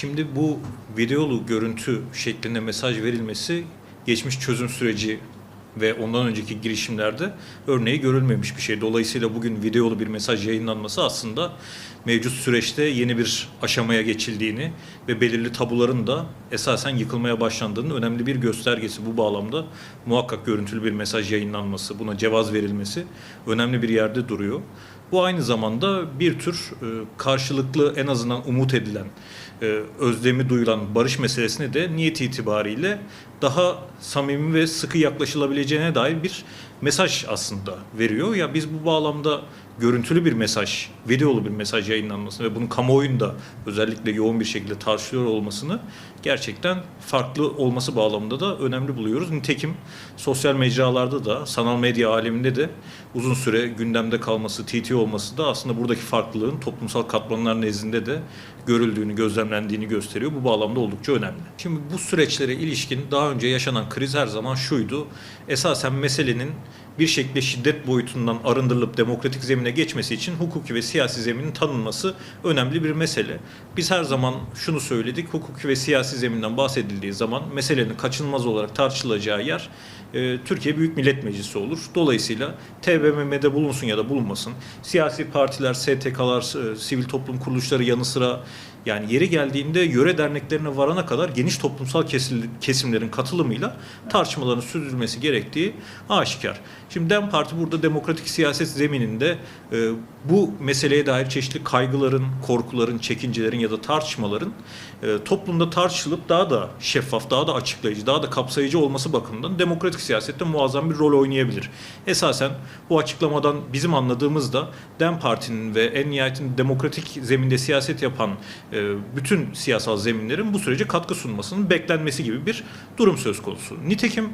Şimdi bu videolu görüntü şeklinde mesaj verilmesi geçmiş çözüm süreci ve ondan önceki girişimlerde örneği görülmemiş bir şey. Dolayısıyla bugün videolu bir mesaj yayınlanması aslında mevcut süreçte yeni bir aşamaya geçildiğini ve belirli tabuların da esasen yıkılmaya başlandığının önemli bir göstergesi. Bu bağlamda muhakkak görüntülü bir mesaj yayınlanması, buna cevaz verilmesi önemli bir yerde duruyor. Bu aynı zamanda bir tür e, karşılıklı en azından umut edilen, e, özlemi duyulan barış meselesine de niyet itibariyle daha samimi ve sıkı yaklaşılabileceğine dair bir mesaj aslında veriyor. Ya biz bu bağlamda görüntülü bir mesaj, videolu bir mesaj yayınlanmasını ve bunun kamuoyunda özellikle yoğun bir şekilde tartışılıyor olmasını gerçekten farklı olması bağlamında da önemli buluyoruz. Nitekim sosyal mecralarda da, sanal medya aleminde de uzun süre gündemde kalması, TT olması da aslında buradaki farklılığın toplumsal katmanlar nezdinde de görüldüğünü, gözlemlendiğini gösteriyor. Bu bağlamda oldukça önemli. Şimdi bu süreçlere ilişkin daha önce yaşanan kriz her zaman şuydu. Esasen meselenin bir şekilde şiddet boyutundan arındırılıp demokratik zemine geçmesi için hukuki ve siyasi zeminin tanınması önemli bir mesele. Biz her zaman şunu söyledik, hukuki ve siyasi zeminden bahsedildiği zaman meselenin kaçınılmaz olarak tartışılacağı yer e, Türkiye Büyük Millet Meclisi olur. Dolayısıyla TBMM'de bulunsun ya da bulunmasın, siyasi partiler, STK'lar, e, sivil toplum kuruluşları yanı sıra yani yeri geldiğinde yöre derneklerine varana kadar geniş toplumsal kesimlerin katılımıyla tartışmaların sürdürülmesi gerektiği aşikar. Şimdi DEM Parti burada demokratik siyaset zemininde e, bu meseleye dair çeşitli kaygıların, korkuların, çekincelerin ya da tartışmaların e, toplumda tartışılıp daha da şeffaf, daha da açıklayıcı, daha da kapsayıcı olması bakımından demokratik siyasette muazzam bir rol oynayabilir. Esasen bu açıklamadan bizim anladığımızda DEM Parti'nin ve en nihayetinde demokratik zeminde siyaset yapan e, bütün siyasal zeminlerin bu sürece katkı sunmasının beklenmesi gibi bir durum söz konusu. Nitekim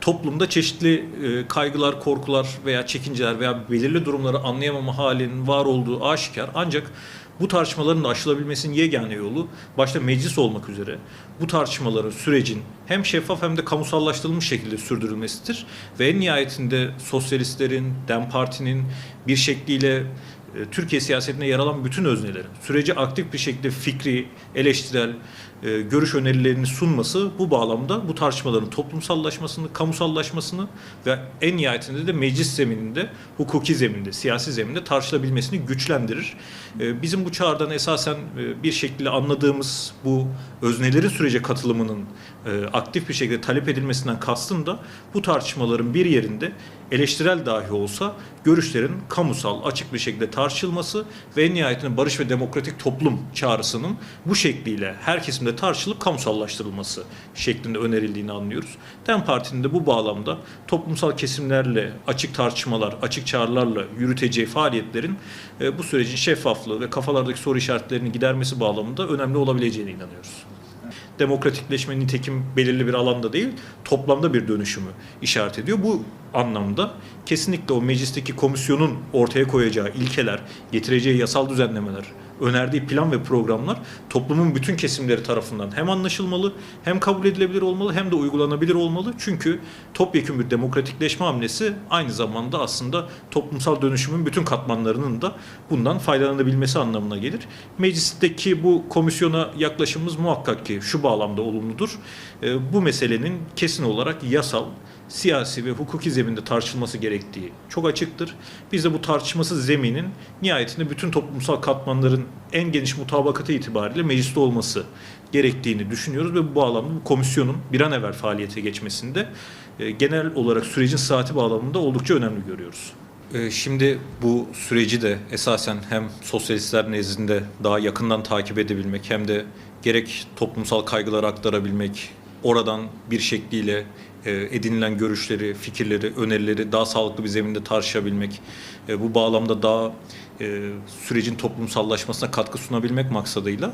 toplumda çeşitli e, kaygılar, korkular veya çekinceler veya belirli durumları anlayamama halinin var olduğu aşikar. Ancak bu tartışmaların da aşılabilmesinin yegane yolu başta meclis olmak üzere bu tartışmaların sürecin hem şeffaf hem de kamusallaştırılmış şekilde sürdürülmesidir. Ve en nihayetinde sosyalistlerin, DEM Parti'nin bir şekliyle Türkiye siyasetine yer alan bütün öznelerin süreci aktif bir şekilde fikri, eleştirel, e, görüş önerilerini sunması bu bağlamda bu tartışmaların toplumsallaşmasını, kamusallaşmasını ve en nihayetinde de meclis zemininde, hukuki zeminde, siyasi zeminde tartışılabilmesini güçlendirir. E, Bizim bu çağrıdan esasen e, bir şekilde anladığımız bu öznelerin sürece katılımının e, aktif bir şekilde talep edilmesinden kastım da bu tartışmaların bir yerinde eleştirel dahi olsa görüşlerin kamusal, açık bir şekilde tartışılması ve en nihayetinde barış ve demokratik toplum çağrısının bu şekliyle her kesimde tartışılıp kamusallaştırılması şeklinde önerildiğini anlıyoruz. DEM Parti'nin de bu bağlamda toplumsal kesimlerle açık tartışmalar, açık çağrılarla yürüteceği faaliyetlerin e, bu sürecin şeffaflığı ve kafalardaki soru işaretlerini gidermesi bağlamında önemli olabileceğine inanıyoruz demokratikleşme nitekim belirli bir alanda değil, toplamda bir dönüşümü işaret ediyor. Bu anlamda kesinlikle o meclisteki komisyonun ortaya koyacağı ilkeler, getireceği yasal düzenlemeler, önerdiği plan ve programlar toplumun bütün kesimleri tarafından hem anlaşılmalı, hem kabul edilebilir olmalı, hem de uygulanabilir olmalı. Çünkü topyekun bir demokratikleşme hamlesi aynı zamanda aslında toplumsal dönüşümün bütün katmanlarının da bundan faydalanabilmesi anlamına gelir. Meclisteki bu komisyona yaklaşımımız muhakkak ki şu bağlamda olumludur. Ee, Bu meselenin kesin olarak yasal, siyasi ve hukuki zeminde tartışılması gerektiği çok açıktır. Biz de bu tartışması zeminin nihayetinde bütün toplumsal katmanların en geniş mutabakatı itibariyle mecliste olması gerektiğini düşünüyoruz ve bu bağlamda bu komisyonun bir an evvel faaliyete geçmesinde e, genel olarak sürecin saati bağlamında oldukça önemli görüyoruz. E, Şimdi bu süreci de esasen hem sosyalistler nezdinde daha yakından takip edebilmek hem de gerek toplumsal kaygıları aktarabilmek, oradan bir şekliyle e, edinilen görüşleri, fikirleri, önerileri daha sağlıklı bir zeminde tartışabilmek, e, bu bağlamda daha e, sürecin toplumsallaşmasına katkı sunabilmek maksadıyla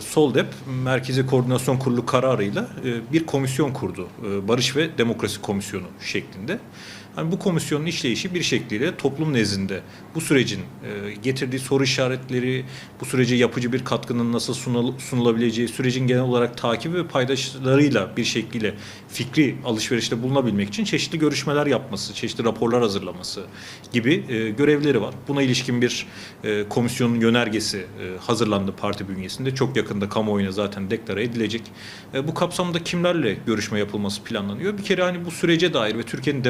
SOLDEP Merkezi Koordinasyon Kurulu kararıyla bir komisyon kurdu. Barış ve Demokrasi Komisyonu şeklinde. Hani bu komisyonun işleyişi bir şekliyle toplum nezdinde bu sürecin e, getirdiği soru işaretleri, bu sürece yapıcı bir katkının nasıl sunul- sunulabileceği, sürecin genel olarak takibi ve paydaşlarıyla bir şekliyle fikri alışverişte bulunabilmek için çeşitli görüşmeler yapması, çeşitli raporlar hazırlaması gibi e, görevleri var. Buna ilişkin bir e, komisyonun yönergesi e, hazırlandı parti bünyesinde. Çok yakında kamuoyuna zaten deklare edilecek. E, bu kapsamda kimlerle görüşme yapılması planlanıyor? Bir kere hani bu sürece dair ve Türkiye'nin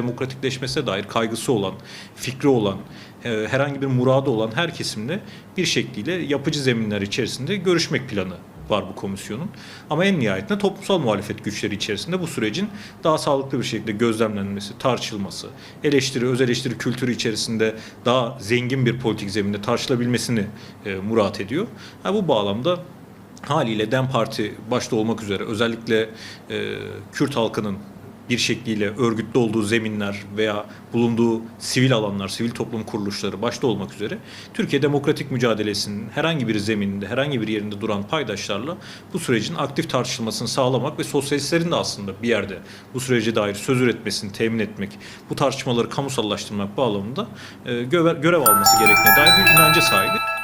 demokratikleşmesine dair kaygısı olan, fikri olan, e, herhangi bir muradı olan her kesimle bir şekliyle yapıcı zeminler içerisinde görüşmek planı var bu komisyonun. Ama en nihayetinde toplumsal muhalefet güçleri içerisinde bu sürecin daha sağlıklı bir şekilde gözlemlenmesi, tartışılması, eleştiri, öz eleştiri kültürü içerisinde daha zengin bir politik zeminde tartışılabilmesini e, murat ediyor. Ha, bu bağlamda haliyle DEM Parti başta olmak üzere özellikle e, Kürt halkının bir şekliyle örgütlü olduğu zeminler veya bulunduğu sivil alanlar, sivil toplum kuruluşları başta olmak üzere Türkiye demokratik mücadelesinin herhangi bir zemininde, herhangi bir yerinde duran paydaşlarla bu sürecin aktif tartışılmasını sağlamak ve sosyalistlerin de aslında bir yerde bu sürece dair söz üretmesini temin etmek, bu tartışmaları kamusallaştırmak bağlamında e, görev, alması gerektiğine dair bir inanca sahibi.